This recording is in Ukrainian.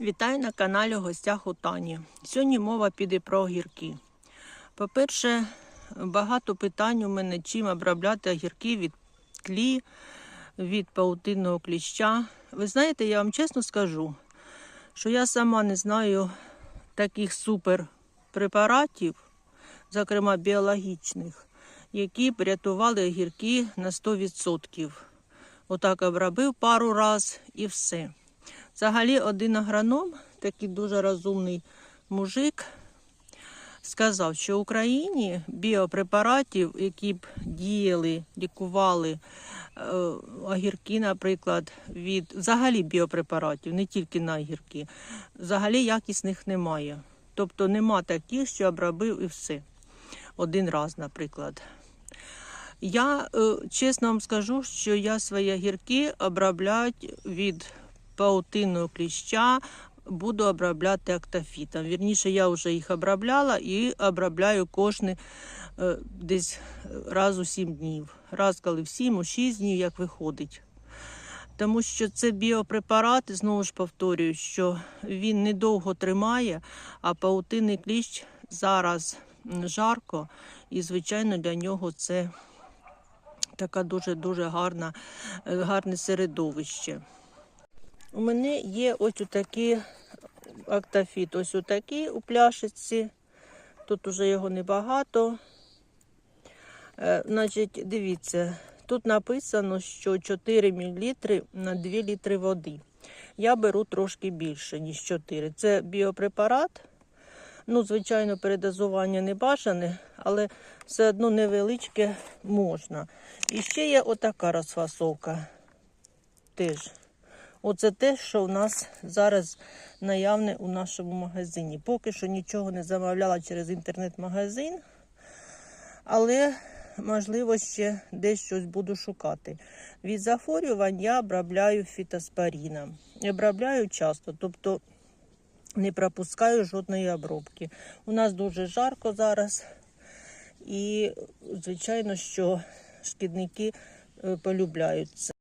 Вітаю на каналі гостях у Тані. Сьогодні мова піде про огірки. По-перше, багато питань у мене, чим обробляти огірки від тлі, від паутинного кліща. Ви знаєте, я вам чесно скажу, що я сама не знаю таких супер препаратів, зокрема біологічних, які б рятували огірки на 100%. Отак обробив пару раз і все. Взагалі, один агроном, такий дуже розумний мужик, сказав, що в Україні біопрепаратів, які б діяли, лікували е, огірки, наприклад, від взагалі біопрепаратів, не тільки на огірки, взагалі якісних немає. Тобто нема таких, що обробив і все. Один раз, наприклад. Я е, чесно вам скажу, що я свої огірки обробляю від паутинного кліща, буду обробляти актофітом. Вірніше, я вже їх обробляла і обробляю кожні е, десь раз у 7 днів. Раз коли в 7 у 6 днів, як виходить. Тому що це біопрепарат, знову ж повторюю, що він недовго тримає, а паутинний кліщ зараз жарко, і, звичайно, для нього це така дуже-дуже гарне середовище. У мене є ось такі актофіт, ось такі у пляшиці. Тут уже його небагато. Е, значить, дивіться, тут написано, що 4 мл на 2 літри води. Я беру трошки більше, ніж 4. Це біопрепарат. Ну, звичайно, передозування не бажане, але все одно невеличке можна. І ще є отака розфасовка. Теж. Оце те, що у нас зараз наявне у нашому магазині. Поки що нічого не замовляла через інтернет-магазин, але, можливо, ще десь щось буду шукати. Від захворювань я обробляю фітоспоріном. Обробляю часто, тобто не пропускаю жодної обробки. У нас дуже жарко зараз, і, звичайно, що шкідники е, полюбляють це.